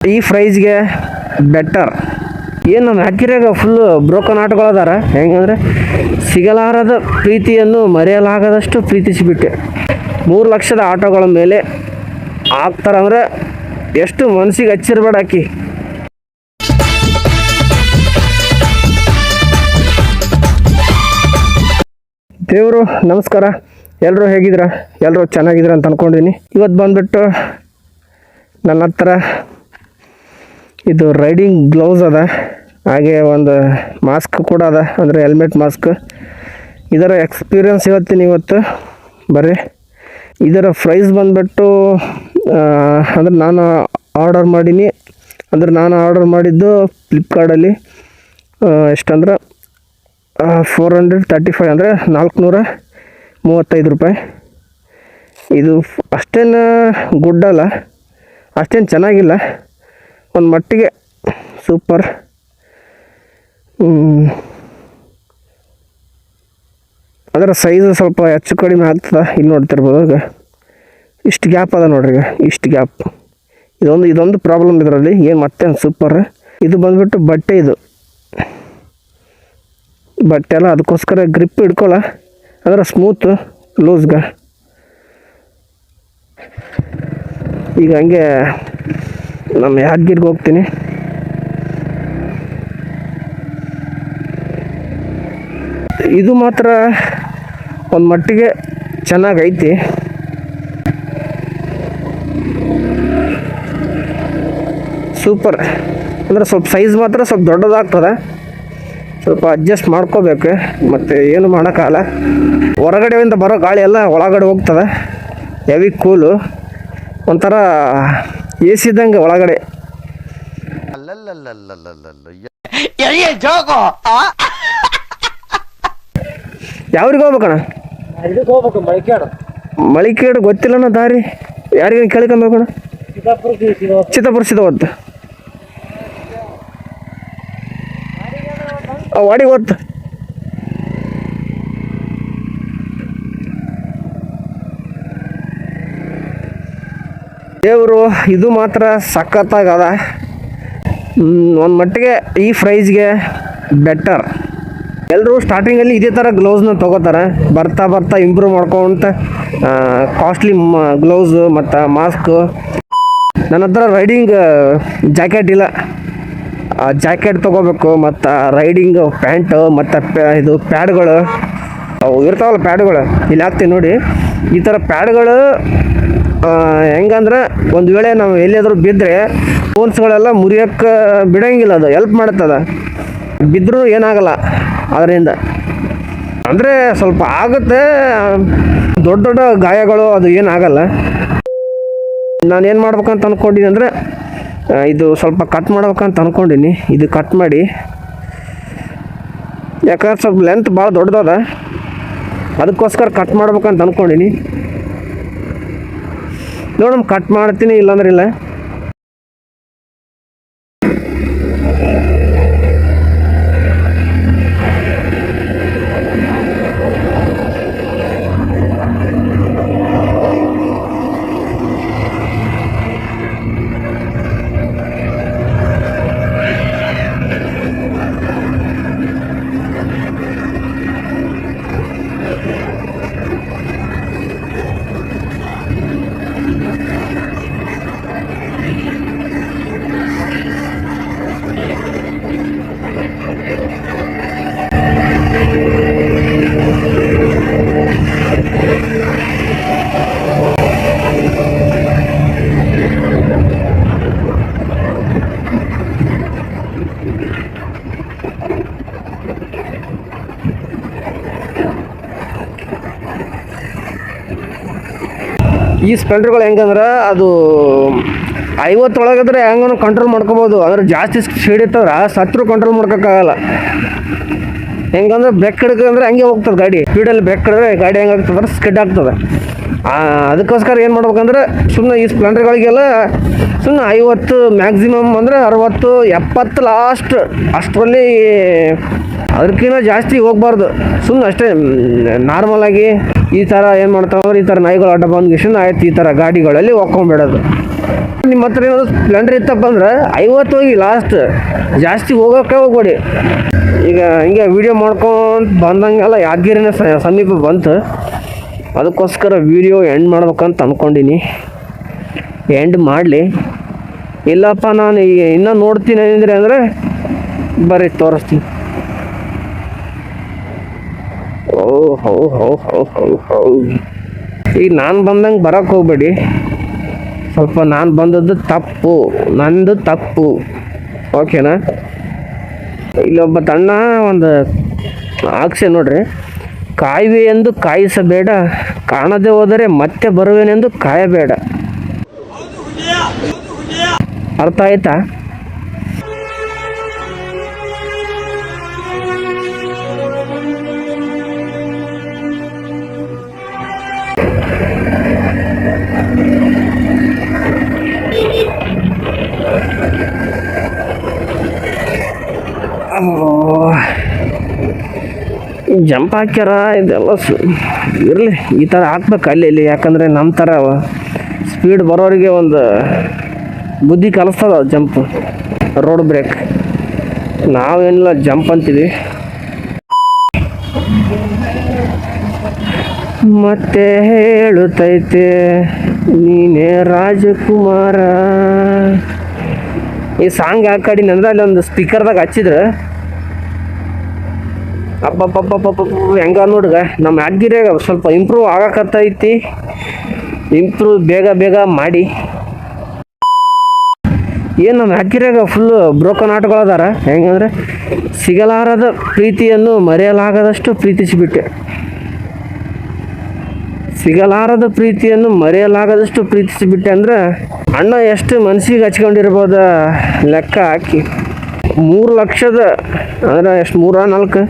ಈ ಪ್ರೈಸ್ಗೆ ಬೆಟರ್ ಏನು ನಮ್ಮ ಹಕ್ಕಿರಾಗ ಫುಲ್ ಬ್ರೋಕನ್ ಆಟಗಳದಾರ ಹೆಂಗಂದ್ರೆ ಸಿಗಲಾರದ ಪ್ರೀತಿಯನ್ನು ಮರೆಯಲಾಗದಷ್ಟು ಪ್ರೀತಿಸಿಬಿಟ್ಟೆ ಮೂರು ಲಕ್ಷದ ಆಟೋಗಳ ಮೇಲೆ ಆಗ್ತಾರಂದ್ರೆ ಎಷ್ಟು ಮನಸ್ಸಿಗೆ ಹಚ್ಚಿರ್ಬೇಡ ಅಕ್ಕಿ ದೇವರು ನಮಸ್ಕಾರ. ಎಲ್ಲರೂ ಹೇಗಿದ್ರ ಎಲ್ಲರೂ ಚೆನ್ನಾಗಿದ್ರ ಅಂತ ಅನ್ಕೊಂಡಿದ್ದೀನಿ. ಇವತ್ತು ಬಂದ್ಬಿಟ್ಟು ನನ್ನ ಹತ್ರ ಇದು ರೈಡಿಂಗ್ ಗ್ಲೌಸ್ ಅದ. ಹಾಗೆ ಒಂದು ಮಾಸ್ಕ್ ಕೂಡ ಅದ. ಅಂದರೆ ಹೆಲ್ಮೆಟ್ ಮಾಸ್ಕ್ ಇದರ ಎಕ್ಸ್ಪೀರಿಯನ್ಸ್ ಹೇಳ್ತೀನಿ ಇವತ್ತು ಬರ್ರಿ. ಇದರ ಪ್ರೈಸ್ ಬಂದುಬಿಟ್ಟು ಅಂದರೆ ನಾನು ಆರ್ಡರ್ ಮಾಡೀನಿ. ಅಂದ್ರೆ ನಾನು ಆರ್ಡರ್ ಮಾಡಿದ್ದು ಫ್ಲಿಪ್ಕಾರ್ಟಲ್ಲಿ ಎಷ್ಟಂದ್ರೆ ಫೋರ್ ಹಂಡ್ರೆಡ್ ತರ್ಟಿ ಫೈವ್ ಅಂದರೆ ನಾಲ್ಕುನೂರ ಮೂವತ್ತೈದು ರೂಪಾಯಿ. ಇದು ಅಷ್ಟೇನು ಗುಡ್ ಅಲ್ಲ. ಅಷ್ಟೇನು ಚೆನ್ನಾಗಿಲ್ಲ. ಒಂದು ಮಟ್ಟಿಗೆ. ಸೂಪರ್ ಅದರ ಸೈಜ್ ಸ್ವಲ್ಪ ಹೆಚ್ಚು ಕಡಿಮೆ ಆಗ್ತದೆ. ಇಲ್ಲಿ ನೋಡ್ತಿರ್ಬೋದು ಇಷ್ಟು ಗ್ಯಾಪ್ ಅದ ನೋಡ್ರಿ ಈಗ. ಇಷ್ಟು ಗ್ಯಾಪ್ ಇದೊಂದು ಇದೊಂದು ಪ್ರಾಬ್ಲಮ್ ಇದರಲ್ಲಿ. ಏನು ಮತ್ತೆ ಸೂಪರ್ ಇದು ಬಂದುಬಿಟ್ಟು ಬಟ್ಟೆ ಇದು. ಬಟ್ಟೆ ಎಲ್ಲ ಅದಕ್ಕೋಸ್ಕರ ಗ್ರಿಪ್ ಇಟ್ಕೊಳ್ಳ ಅದರ ಸ್ಮೂತ್ ಲೂಸ್ಗ ಈಗ ಹಂಗೆ ನಮ್ಮ ಯಾದಗಿರಿಗೆ ಹೋಗ್ತೀನಿ. ಇದು ಮಾತ್ರ ಒಂದು ಮಟ್ಟಿಗೆ ಚೆನ್ನಾಗೈತಿ. ಸೂಪರ್. ಅಂದ್ರೆ ಸ್ವಲ್ಪ ಸೈಜ್ ಮಾತ್ರ ಸ್ವಲ್ಪ ದೊಡ್ಡದಾಗ್ತದೆ. ಸ್ವಲ್ಪ ಅಡ್ಜಸ್ಟ್ ಮಾಡ್ಕೋಬೇಕು. ಮತ್ತು ಏನು ಮಾಡೋಕ್ಕಾಗಲ್ಲ. ಹೊರಗಡೆಯಿಂದ ಬರೋ ಗಾಳಿ ಎಲ್ಲ ಒಳಗಡೆ ಹೋಗ್ತದೆ. ಹೆವಿ ಕೂಲು ಒಂಥರ ಎ ಸಿ ಇದ್ದಂಗೆ ಒಳಗಡೆ. ಯಾವ್ರಿಗೆ ಹೋಗ್ಬೇಕಣ ಇದಕ್ಕೆ ಹೋಗ್ಬೇಕು ಮಳಿಕ್ಯಾಡ ಮಳಿಕೇಡು ಗೊತ್ತಿಲ್ಲನ ದಾರಿ. ಯಾರಿಗೆ ಕೇಳ್ಕೊಬೇಕಣ್ಣ? ಸಿದ್ದಾಪುರ ಸಿಗೋ ಚಿತ್ತಾಪುರ ಸಿದ್ಧವತ್ತು ವಾಡಿ ಗೊತ್ತು ದೇವರು ಇದು ಮಾತ್ರ ಸಖತ್ತಾಗದ. ಒಂದು ಮಟ್ಟಿಗೆ ಈ ಪ್ರೈಸ್ಗೆ ಬೆಟರ್ ಎಲ್ಲರೂ ಸ್ಟಾರ್ಟಿಂಗಲ್ಲಿ ಇದೇ ಥರ ಗ್ಲೌಸ್ನ ತೊಗೋತಾರೆ. ಬರ್ತಾ ಬರ್ತಾ ಇಂಪ್ರೂವ್ ಮಾಡ್ಕೊಂತ ಕಾಸ್ಟ್ಲಿ ಗ್ಲೌಸು ಮತ್ತು ಮಾಸ್ಕು ನನ್ನ ಹತ್ರ ರೈಡಿಂಗ್ ಜಾಕೆಟ್ ಇಲ್ಲ. ಜಾಕೆಟ್ ತೊಗೋಬೇಕು ಮತ್ತು ರೈಡಿಂಗ್ ಪ್ಯಾಂಟು ಮತ್ತು ಇದು ಪ್ಯಾಡ್ಗಳು ಅವು ಇರ್ತಾವಲ್ಲ ಪ್ಯಾಡ್ಗಳು ಇಲ್ಲಿ ಹಾಕ್ತೀನಿ ನೋಡಿ. ಈ ಥರ ಪ್ಯಾಡ್ಗಳು ಹೆಂಗಂದ್ರೆ ಒಂದು ವೇಳೆ ನಾವು ಎಲ್ಲಿಯಾದರೂ ಬಿದ್ದರೆ ಫೋನ್ಸ್ಗಳೆಲ್ಲ ಮುರಿಯೋಕ್ಕೆ ಬಿಡೋಂಗಿಲ್ಲ ಅದು ಎಲ್ಪ್ ಮಾಡುತ್ತದ ಬಿದ್ದರೂ ಏನಾಗಲ್ಲ ಅದರಿಂದ. ಅಂದರೆ ಸ್ವಲ್ಪ ಆಗುತ್ತೆ, ದೊಡ್ಡ ದೊಡ್ಡ ಗಾಯಗಳು ಅದು ಏನಾಗಲ್ಲ. ನಾನು ಏನು ಮಾಡ್ಬೇಕಂತ ಅಂದ್ಕೊಂಡಿನಿ ಅಂದರೆ ಇದು ಸ್ವಲ್ಪ ಕಟ್ ಮಾಡ್ಬೇಕಂತ ಅಂದ್ಕೊಂಡಿನಿ ಇದು ಕಟ್ ಮಾಡಿ. ಯಾಕಂದ್ರೆ ಸ್ವಲ್ಪ ಲೆಂತ್ ಭಾಳ ದೊಡ್ಡದದ. ಅದಕ್ಕೋಸ್ಕರ ಕಟ್ ಮಾಡ್ಬೇಕಂತ ಅಂದ್ಕೊಂಡಿನಿ ನೋಡಮ್ ಕಟ್ ಮಾಡ್ತೀನಿ ಇಲ್ಲಾಂದ್ರೆ ಇಲ್ಲ. ಈ ಸ್ಪೆಂಡರ್ಗಳು ಹೆಂಗಂದ್ರೆ ಅದು ಐವತ್ತೊಳಗಾದ್ರೆ ಹೆಂಗನು ಕಂಟ್ರೋಲ್ ಮಾಡ್ಕೋಬೋದು. ಅಂದ್ರೆ ಜಾಸ್ತಿ ಸ್ಪೀಡ್ ಇತ್ತಂದ್ರೆ ಸತ್ರು ಕಂಟ್ರೋಲ್ ಮಾಡ್ಕೋಕ್ಕಾಗಲ್ಲ. ಹೆಂಗಂದ್ರೆ ಬ್ರೇಕ್ ಹಿಡ್ಕಂದ್ರೆ ಹಂಗೆ ಹೋಗ್ತದೆ ಗಾಡಿ. ಸ್ಪೀಡಲ್ಲಿ ಬ್ರೇಕ್ ಹಿಡಿದ್ರೆ ಗಾಡಿ ಹೆಂಗಾಗ್ತದೆ ಸ್ಕಿಡ್ ಆಗ್ತದೆ. ಅದಕ್ಕೋಸ್ಕರ ಏನು ಮಾಡ್ಬೇಕಂದ್ರೆ ಸುಮ್ಮನೆ ಈ ಸ್ಪ್ಲೆಂಡರ್ಗಳಿಗೆಲ್ಲ ಸುಮ್ಮನೆ ಐವತ್ತು ಮ್ಯಾಕ್ಸಿಮಮ್ ಅಂದರೆ ಅರವತ್ತು, ಎಪ್ಪತ್ತು ಲಾಸ್ಟ್ ಅಷ್ಟರಲ್ಲಿ ಅದಕ್ಕಿಂತ ಜಾಸ್ತಿ ಹೋಗ್ಬಾರ್ದು. ಸುಮ್ಮನೆ ಅಷ್ಟೇ ನಾರ್ಮಲ್ ಆಗಿ. ಈ ಥರ ಏನು ಮಾಡ್ತಾವ್ರೆ? ಈ ಥರ ನಾಯಿಗಳು ಅಡ್ಡ ಬಂದು ಗಿಶನ್ ಆಯ್ತು ಈ ಥರ ಗಾಡಿಗಳಲ್ಲಿ ಹೋಗ್ಕೊಂಡ್ಬಿಡೋದು ನಿಮ್ಮ ಹತ್ರ ಏನಾದ್ರು ಸ್ಪ್ಲೆಂಡರ್ ಇತ್ತಪ್ಪ ಅಂದ್ರೆ ಐವತ್ತು ಹೋಗಿ ಲಾಸ್ಟ್ ಜಾಸ್ತಿ ಹೋಗೋಕೆ ಹೋಗ್ಬೇಡಿ. ಈಗ ಹಿಂಗೆ ವಿಡಿಯೋ ಮಾಡ್ಕೊಂತ ಬಂದಂಗೆಲ್ಲ ಯಾದಗಿರಿನ ಸಮೀಪ ಬಂತು. ಅದಕ್ಕೋಸ್ಕರ ವೀಡಿಯೋ ಎಂಡ್ ಮಾಡ್ಬೇಕಂತ ಅಂದ್ಕೊಂಡಿನಿ ಎಂಡ್ ಮಾಡಲಿ. ಇಲ್ಲಪ್ಪ ನಾನು ಈಗ ಇನ್ನೂ ನೋಡ್ತೀನಿ ಅಂದರೆ ಅಂದರೆ ಬರೀ ತೋರಿಸ್ತೀನಿ. ಓ ಹೌ ಹೌ ಹೌದು ಹೌದು ಹೋ. ಈಗ ನಾನು ಬಂದಂಗೆ ಬರೋಕ್ಕೆ ಹೋಗ್ಬೇಡಿ. ಸ್ವಲ್ಪ ನಾನು ಬಂದದ್ದು ತಪ್ಪು, ನಂದು ತಪ್ಪು. ಓಕೆನಾ? ಇಲ್ಲೊಬ್ಬ ತಣ್ಣ ಒಂದು ಆಕ್ಷೆ ನೋಡ್ರಿ. ಕಾಯುವೆ ಎಂದು ಕಾಯಿಸಬೇಡ, ಕಾಣದೆ ಹೋದರೆ ಮತ್ತೆ ಬರುವೆನೆಂದು ಕಾಯಬೇಡ. ಅರ್ಥ ಆಯ್ತಾ? ಜಂಪ್ ಹಾಕ್ಯಾರ ಇದೆಲ್ಲ ಸು, ಇರಲಿ, ಈ ಥರ ಹಾಕ್ಬೇಕು ಅಲ್ಲಿ, ಇಲ್ಲಿ. ಯಾಕಂದರೆ ನಮ್ಮ ಥರ ಸ್ಪೀಡ್ ಬರೋರಿಗೆ ಒಂದು ಬುದ್ಧಿ ಕಲಿಸ್ತದ ಜಂಪ್ ರೋಡ್ ಬ್ರೇಕ್ ನಾವೇನಿಲ್ಲ, ಜಂಪ್ ಅಂತೀವಿ ಮತ್ತೆ ಹೇಳುತ್ತೈತೆ ನೀನೇ ರಾಜಕುಮಾರ. ಈ ಸಾಂಗ್ ಹಾಕಡಿನ ಅಂದ್ರೆ ಅಲ್ಲಿ ಒಂದು ಸ್ಪೀಕರ್ದಾಗ ಹಚ್ಚಿದ್ರೆ. ಅಪ್ಪಪ್ಪಪ್ಪಪ್ಪಪ್ಪ ಹೆಂಗ ನೋಡ್ಗ, ನಮ್ಮ ಯಾದಗಿರಿಯಾಗ ಸ್ವಲ್ಪ ಇಂಪ್ರೂವ್ ಆಗಕತ್ತೈತಿ ಇಂಪ್ರೂವ್ ಬೇಗ ಬೇಗ ಮಾಡಿ. ಏನು ನಮ್ಮ ಯಾದಗಿರಿಯಾಗ ಫುಲ್ಲು ಬ್ರೋಕನ್ ಆಟಗಳದಾರ ಹೆಂಗಂದ್ರೆ ಸಿಗಲಾರದ ಪ್ರೀತಿಯನ್ನು ಮರೆಯಲಾಗದಷ್ಟು ಪ್ರೀತಿಸಿಬಿಟ್ಟೆ. ಸಿಗಲಾರದ ಪ್ರೀತಿಯನ್ನು ಮರೆಯಲಾಗದಷ್ಟು ಪ್ರೀತಿಸಿಬಿಟ್ಟೆ ಅಂದ್ರೆ ಅಣ್ಣ ಎಷ್ಟು ಮನಸ್ಸಿಗೆ ಹಚ್ಕೊಂಡಿರ್ಬೋದ ಲೆಕ್ಕ ಹಾಕಿ. ಮೂರು ಲಕ್ಷದ, ಅಂದ್ರೆ ಎಷ್ಟು ಮೂರ ನಾಲ್ಕು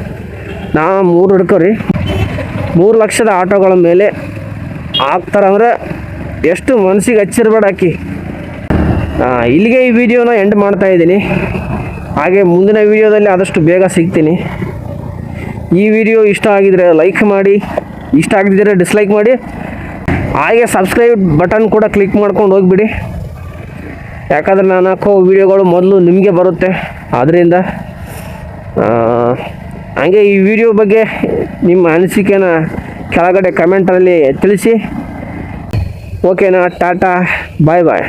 ನಾ ಮೂರು ಹಿಡ್ಕೋರಿ ಮೂರು ಲಕ್ಷದ ಆಟೋಗಳ ಮೇಲೆ ಹಾಕ್ತಾರಂದ್ರೆ ಎಷ್ಟು ಮನಸ್ಸಿಗೆ ಹಚ್ಚಿರ್ಬೇಡ ಆ, ಇಲ್ಲಿಗೆ ಈ ವಿಡಿಯೋನ ಎಂಡ್ ಮಾಡ್ತಾ ಇದ್ದೀನಿ. ಹಾಗೆ ಮುಂದಿನ ವಿಡಿಯೋದಲ್ಲಿ ಆದಷ್ಟು ಬೇಗ ಸಿಗ್ತೀನಿ. ಈ ವಿಡಿಯೋ ಇಷ್ಟ ಆಗಿದ್ರೆ ಲೈಕ್ ಮಾಡಿ ಇಷ್ಟ ಆಗದಿದ್ದರೆ ಡಿಸ್ಲೈಕ್ ಮಾಡಿ. ಹಾಗೆ ಸಬ್ಸ್ಕ್ರೈಬ್ ಬಟನ್ ಕೂಡ ಕ್ಲಿಕ್ ಮಾಡ್ಕೊಂಡು ಹೋಗ್ಬಿಡಿ. ಯಾಕಂದರೆ ನಾನು ಹಾಕೋ ವಿಡಿಯೋಗಳು ಮೊದಲು ನಿಮಗೆ ಬರುತ್ತೆ. ಆದ್ದರಿಂದ ಹಾಗೆ ಈ ವಿಡಿಯೋ ಬಗ್ಗೆ ನಿಮ್ಮ ಅನಿಸಿಕೆನ ಕೆಳಗಡೆ ಕಮೆಂಟಲ್ಲಿ ತಿಳಿಸಿ. ಓಕೆನಾ ಟಾಟಾ ಬಾಯ್ ಬಾಯ್